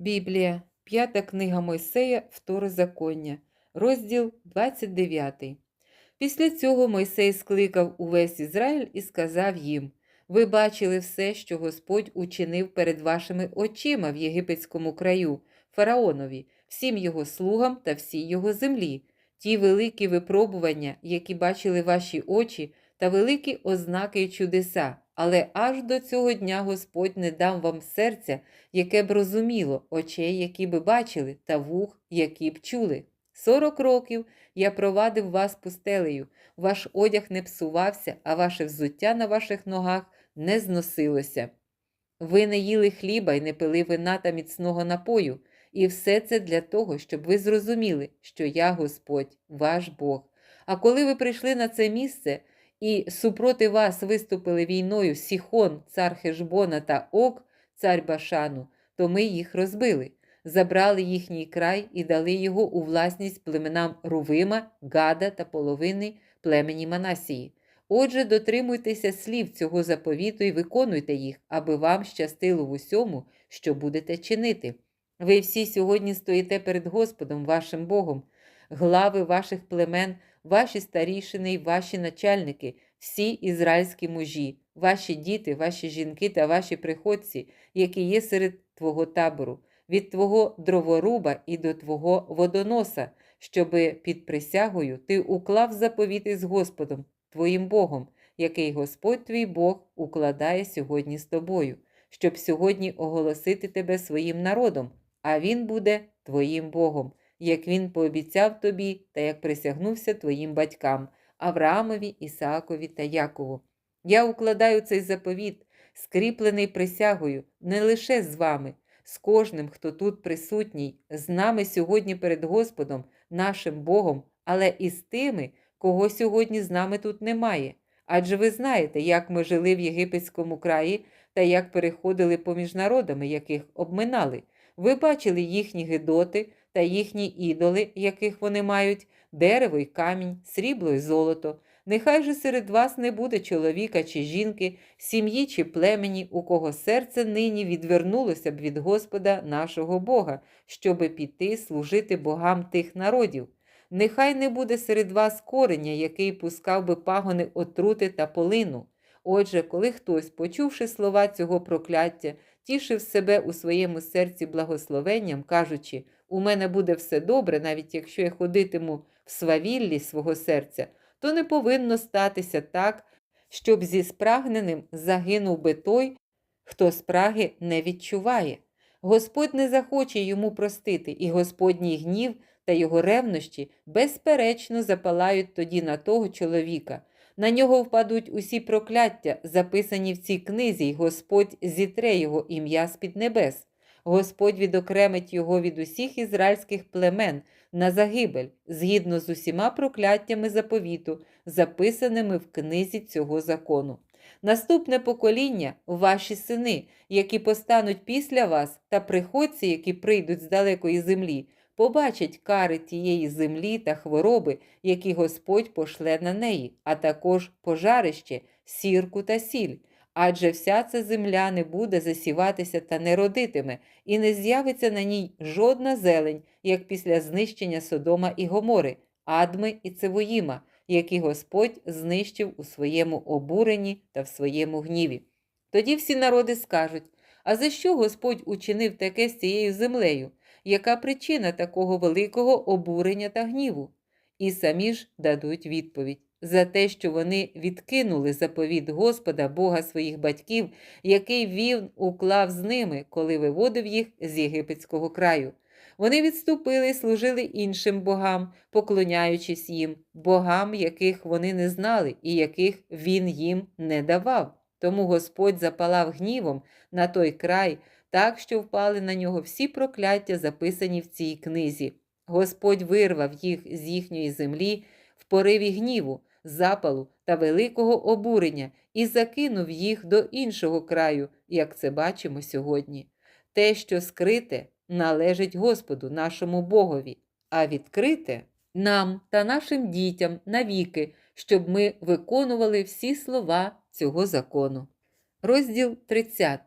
Біблія, п'ята книга Мойсея, Второзаконня, розділ 29. Після цього Мойсей скликав увесь Ізраїль і сказав їм: Ви бачили все, що Господь учинив перед вашими очима в єгипетському краю, фараонові, всім його слугам та всій його землі, ті великі випробування, які бачили ваші очі, та великі ознаки й чудеса. Але аж до цього дня Господь не дав вам серця, яке б розуміло, очей, які би бачили, та вух, які б чули. Сорок років я провадив вас пустелею, ваш одяг не псувався, а ваше взуття на ваших ногах не зносилося. Ви не їли хліба і не пили вина та міцного напою, і все це для того, щоб ви зрозуміли, що я Господь, ваш Бог. А коли ви прийшли на це місце, і супроти вас виступили війною Сіхон, цар Хешбона та Ок, цар Башану, то ми їх розбили, забрали їхній край і дали його у власність племенам Рувима, Гада та половини племені Манасії. Отже, дотримуйтеся слів цього заповіту і виконуйте їх, аби вам щастило в усьому, що будете чинити. Ви всі сьогодні стоїте перед Господом, вашим Богом, глави ваших племен, ваші старішини й ваші начальники, всі ізраїльські мужі, ваші діти, ваші жінки та ваші приходці, які є серед твого табору, від твого дроворуба і до твого водоноса, щоби під присягою ти уклав заповіти з Господом, твоїм Богом, який Господь твій Бог укладає сьогодні з тобою, щоб сьогодні оголосити тебе своїм народом, а він буде твоїм Богом як він пообіцяв тобі та як присягнувся твоїм батькам Авраамові, Ісаакові та Якову. Я укладаю цей заповіт, скріплений присягою, не лише з вами, з кожним, хто тут присутній, з нами сьогодні перед Господом, нашим Богом, але і з тими, кого сьогодні з нами тут немає. Адже ви знаєте, як ми жили в єгипетському краї та як переходили поміж народами, яких обминали. Ви бачили їхні гидоти та їхні ідоли, яких вони мають, дерево й камінь, срібло й золото. Нехай же серед вас не буде чоловіка чи жінки, сім'ї чи племені, у кого серце нині відвернулося б від Господа нашого Бога, щоби піти служити богам тих народів. Нехай не буде серед вас кореня, який пускав би пагони отрути та полину. Отже, коли хтось, почувши слова цього прокляття, тішив себе у своєму серці благословенням, кажучи, у мене буде все добре, навіть якщо я ходитиму в свавіллі свого серця, то не повинно статися так, щоб зі спрагненим загинув би той, хто спраги не відчуває. Господь не захоче йому простити, і Господній гнів та його ревнощі безперечно запалають тоді на того чоловіка. На нього впадуть усі прокляття, записані в цій книзі, й Господь зітре його ім'я з-під небес. Господь відокремить його від усіх ізраїльських племен на загибель, згідно з усіма прокляттями заповіту, записаними в книзі цього закону. Наступне покоління ваші сини, які постануть після вас, та приходці, які прийдуть з далекої землі, побачать кари тієї землі та хвороби, які Господь пошле на неї, а також пожарище, сірку та сіль. Адже вся ця земля не буде засіватися та не родитиме, і не з'явиться на ній жодна зелень, як після знищення Содома і Гомори, Адми і Цевоїма, які Господь знищив у своєму обуренні та в своєму гніві. Тоді всі народи скажуть: а за що Господь учинив таке з цією землею? Яка причина такого великого обурення та гніву? І самі ж дадуть відповідь за те, що вони відкинули заповіт Господа, Бога своїх батьків, який він уклав з ними, коли виводив їх з єгипетського краю. Вони відступили і служили іншим богам, поклоняючись їм, богам, яких вони не знали і яких він їм не давав. Тому Господь запалав гнівом на той край, так що впали на нього всі прокляття, записані в цій книзі. Господь вирвав їх з їхньої землі в пориві гніву, запалу та великого обурення і закинув їх до іншого краю, як це бачимо сьогодні. Те, що скрите, належить Господу, нашому Богові, а відкрите нам та нашим дітям навіки, щоб ми виконували всі слова цього закону. Розділ 30.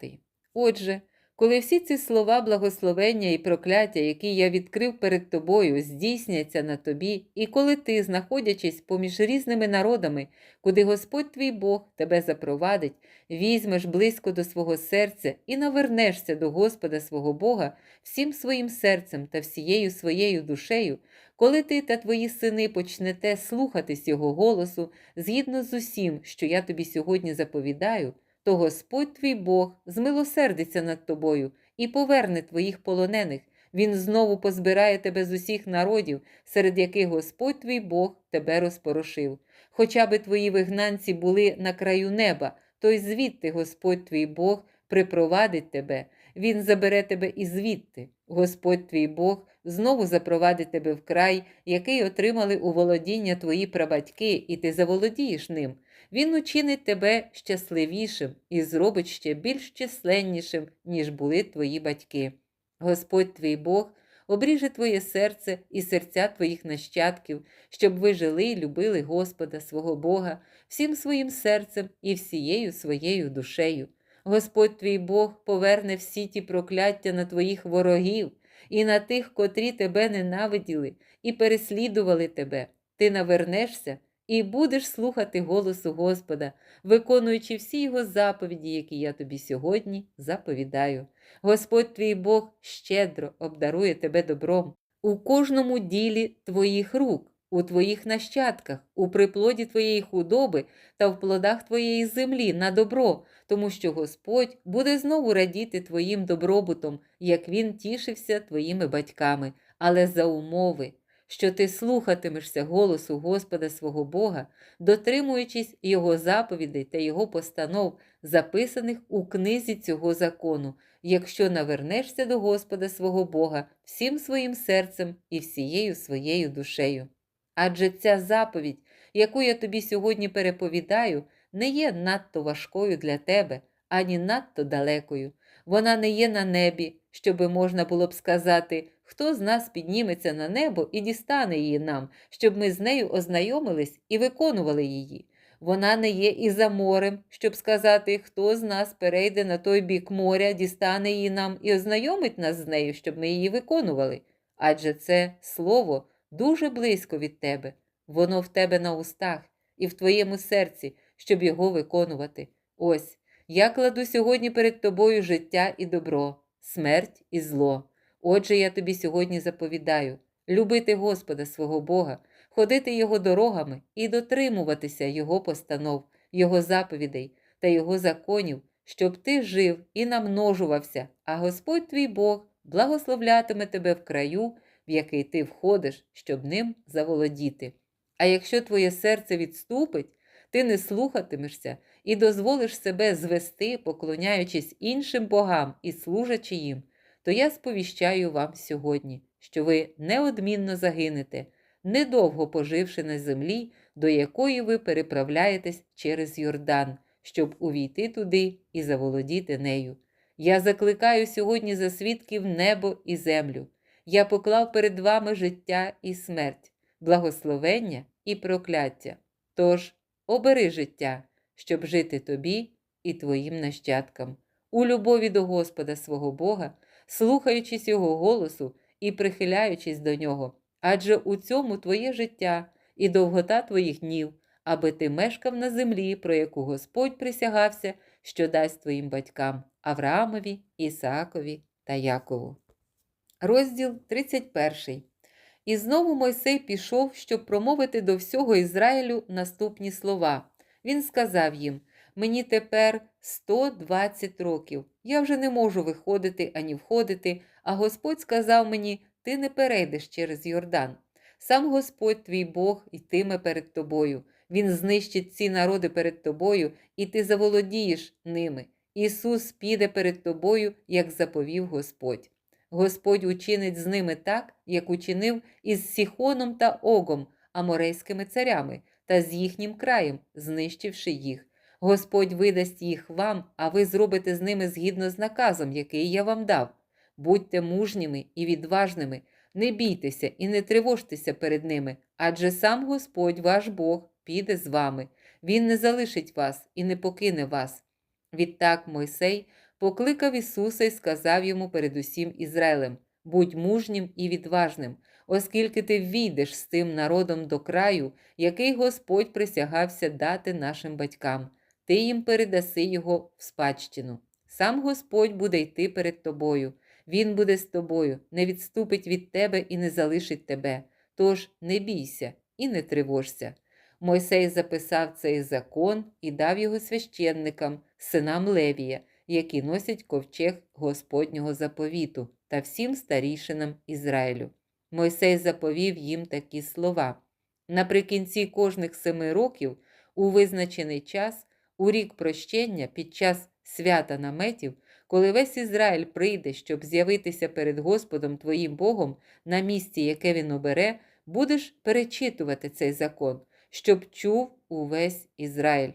Отже, Коли всі ці слова благословення і прокляття, які я відкрив перед тобою, здійсняться на тобі, і коли ти, знаходячись поміж різними народами, куди Господь твій Бог тебе запровадить, візьмеш близько до свого серця і навернешся до Господа свого Бога всім своїм серцем та всією своєю душею, коли ти та твої сини почнете слухатись Його голосу згідно з усім, що я тобі сьогодні заповідаю, то Господь твій Бог змилосердиться над тобою і поверне твоїх полонених. Він знову позбирає тебе з усіх народів, серед яких Господь твій Бог тебе розпорошив. Хоча би твої вигнанці були на краю неба, то й звідти Господь твій Бог припровадить тебе, Він забере тебе і звідти. Господь твій Бог знову запровадить тебе в край, який отримали у володіння твої прабатьки, і ти заволодієш ним. Він учинить тебе щасливішим і зробить ще більш численнішим, ніж були твої батьки. Господь твій Бог обріже твоє серце і серця твоїх нащадків, щоб ви жили і любили Господа свого Бога всім своїм серцем і всією своєю душею. Господь твій Бог поверне всі ті прокляття на твоїх ворогів і на тих, котрі тебе ненавиділи і переслідували тебе. Ти навернешся і будеш слухати голосу Господа, виконуючи всі його заповіді, які я тобі сьогодні заповідаю. Господь твій Бог щедро обдарує тебе добром у кожному ділі твоїх рук, у твоїх нащадках, у приплоді твоєї худоби та в плодах твоєї землі на добро, тому що Господь буде знову радіти твоїм добробутом, як він тішився твоїми батьками, але за умови, що ти слухатимешся голосу Господа свого Бога, дотримуючись Його заповідей та Його постанов, записаних у книзі цього закону, якщо навернешся до Господа свого Бога всім своїм серцем і всією своєю душею. Адже ця заповідь, яку я тобі сьогодні переповідаю, не є надто важкою для тебе, ані надто далекою. Вона не є на небі, щоби можна було б сказати, хто з нас підніметься на небо і дістане її нам, щоб ми з нею ознайомились і виконували її. Вона не є і за морем, щоб сказати, хто з нас перейде на той бік моря, дістане її нам і ознайомить нас з нею, щоб ми її виконували. Адже це слово дуже близько від тебе, воно в тебе на устах і в твоєму серці, щоб його виконувати. Ось я кладу сьогодні перед тобою життя і добро, смерть і зло. Отже, я тобі сьогодні заповідаю любити Господа свого Бога, ходити Його дорогами і дотримуватися Його постанов, Його заповідей та Його законів, щоб ти жив і намножувався, а Господь твій Бог благословлятиме тебе в краю, в який ти входиш, щоб ним заволодіти. А якщо твоє серце відступить, ти не слухатимешся і дозволиш себе звести, поклоняючись іншим богам і служачи їм, то я сповіщаю вам сьогодні, що ви неодмінно загинете, недовго поживши на землі, до якої ви переправляєтесь через Йордан, щоб увійти туди і заволодіти нею. Я закликаю сьогодні за свідків небо і землю. Я поклав перед вами життя і смерть, благословення і прокляття. Тож обери життя, щоб жити тобі і твоїм нащадкам, у любові до Господа свого Бога, слухаючись Його голосу і прихиляючись до нього, адже у цьому твоє життя і довгота твоїх днів, аби ти мешкав на землі, про яку Господь присягався, що дасть твоїм батькам Авраамові, Ісаакові та Якову. Розділ 31. І знову Мойсей пішов, щоб промовити до всього Ізраїлю наступні слова. Він сказав їм: Мені тепер 120 років. Я вже не можу виходити ані входити, а Господь сказав мені: Ти не перейдеш через Йордан. Сам Господь твій Бог йтиме перед тобою. Він знищить ці народи перед тобою, і ти заволодієш ними. Ісус піде перед тобою, як заповів Господь. Господь учинить з ними так, як учинив із Сіхоном та Огом, аморейськими царями, та з їхнім краєм, знищивши їх. Господь видасть їх вам, а ви зробите з ними згідно з наказом, який я вам дав. Будьте мужніми і відважними, не бійтеся і не тривожтеся перед ними, адже сам Господь ваш Бог піде з вами. Він не залишить вас і не покине вас. Відтак Мойсей покликав Ісуса і сказав йому перед усім Ізраїлем: Будь мужнім і відважним, оскільки ти ввійдеш з тим народом до краю, який Господь присягався дати нашим батькам, ти їм передаси його в спадщину. Сам Господь буде йти перед тобою, Він буде з тобою, не відступить від тебе і не залишить тебе. Тож не бійся і не тривожся. Мойсей записав цей закон і дав його священникам, синам Левія, які носять ковчег Господнього заповіту та всім старішинам Ізраїлю. Мойсей заповів їм такі слова. Наприкінці кожних семи років, у визначений час, у рік прощення під час свята наметів, коли весь Ізраїль прийде, щоб з'явитися перед Господом твоїм Богом на місці, яке він обере, будеш перечитувати цей закон, щоб чув увесь Ізраїль.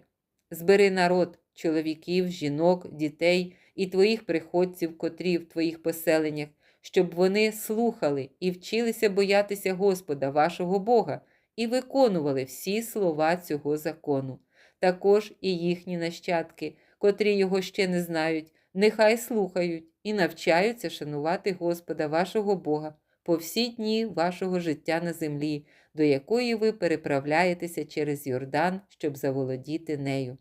Збери народ, чоловіків, жінок, дітей і твоїх приходців, котрі в твоїх поселеннях, щоб вони слухали і вчилися боятися Господа, вашого Бога, і виконували всі слова цього закону. Також і їхні нащадки, котрі його ще не знають, нехай слухають і навчаються шанувати Господа вашого Бога по всі дні вашого життя на землі, до якої ви переправляєтеся через Йордан, щоб заволодіти нею.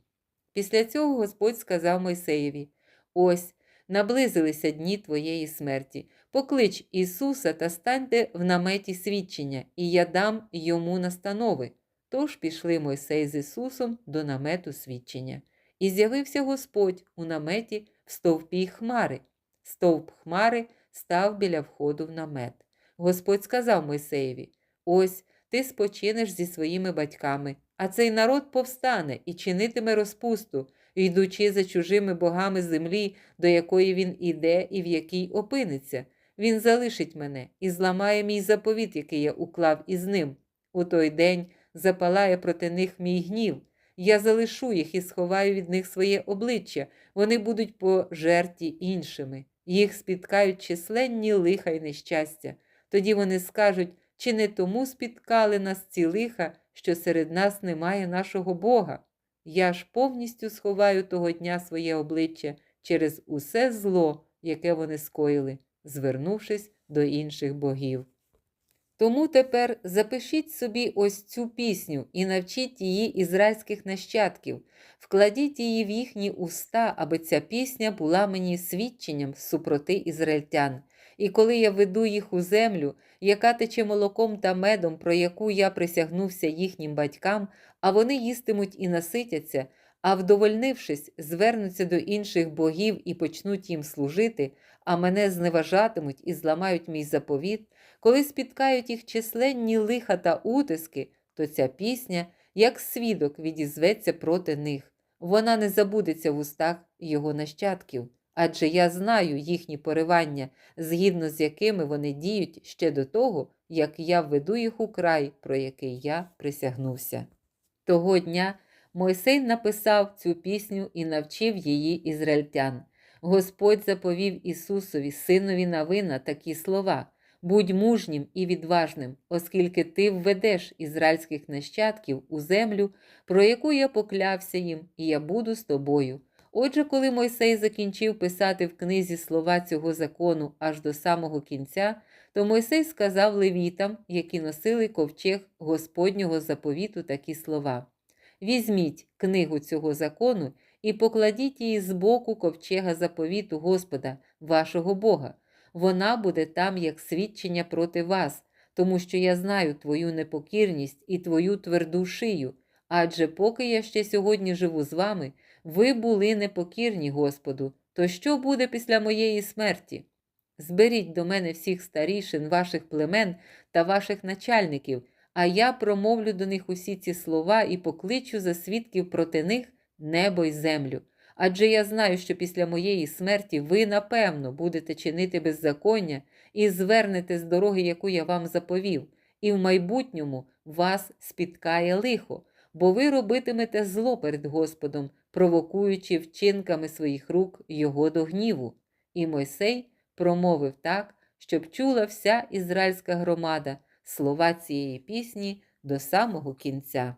Після цього Господь сказав Мойсеєві: Ось наблизилися дні твоєї смерті. Поклич Ісуса та станьте в наметі свідчення, і я дам йому настанови. Тож пішли Мойсей з Ісусом до намету свідчення. І з'явився Господь у наметі в стовпі хмари. Стовп хмари став біля входу в намет. Господь сказав Мойсеєві: Ось ти спочинеш зі своїми батьками, а цей народ повстане і чинитиме розпусту, йдучи за чужими богами землі, до якої він іде і в якій опиниться. Він залишить мене і зламає мій заповіт, який я уклав із ним. У той день запалає проти них мій гнів. Я залишу їх і сховаю від них своє обличчя, вони будуть по жерті іншими. Їх спіткають численні лиха й нещастя. Тоді вони скажуть, чи не тому спіткали нас ці лиха, що серед нас немає нашого Бога. Я ж повністю сховаю того дня своє обличчя через усе зло, яке вони скоїли, звернувшись до інших богів. Тому тепер запишіть собі ось цю пісню і навчіть її ізраїльських нащадків, вкладіть її в їхні уста, аби ця пісня була мені свідченням супроти ізраїльтян. І коли я веду їх у землю, яка тече молоком та медом, про яку я присягнувся їхнім батькам, а вони їстимуть і наситяться, а вдовольнившись, звернуться до інших богів і почнуть їм служити, а мене зневажатимуть і зламають мій заповіт, коли спіткають їх численні лиха та утиски, то ця пісня, як свідок, відізветься проти них. Вона не забудеться в устах його нащадків, адже я знаю їхні поривання, згідно з якими вони діють ще до того, як я введу їх у край, про який я присягнувся. Того дня Мойсей написав цю пісню і навчив її ізраїльтян. Господь заповів Ісусові, синові Навина, такі слова. Будь мужнім і відважним, оскільки ти введеш ізраїльських нащадків у землю, про яку я поклявся їм, і я буду з тобою. Отже, коли Мойсей закінчив писати в книзі слова цього закону аж до самого кінця, то Мойсей сказав левітам, які носили ковчег Господнього заповіту, такі слова: Візьміть книгу цього закону і покладіть її з боку ковчега заповіту Господа, вашого Бога вона буде там як свідчення проти вас, тому що я знаю твою непокірність і твою тверду шию. Адже поки я ще сьогодні живу з вами, ви були непокірні Господу, то що буде після моєї смерті? Зберіть до мене всіх старішин ваших племен та ваших начальників, а я промовлю до них усі ці слова і покличу за свідків проти них небо й землю. Адже я знаю, що після моєї смерті ви, напевно, будете чинити беззаконня і звернете з дороги, яку я вам заповів, і в майбутньому вас спіткає лихо, бо ви робитимете зло перед Господом, провокуючи вчинками своїх рук Його до гніву. І Мойсей промовив так, щоб чула вся ізраїльська громада слова цієї пісні до самого кінця.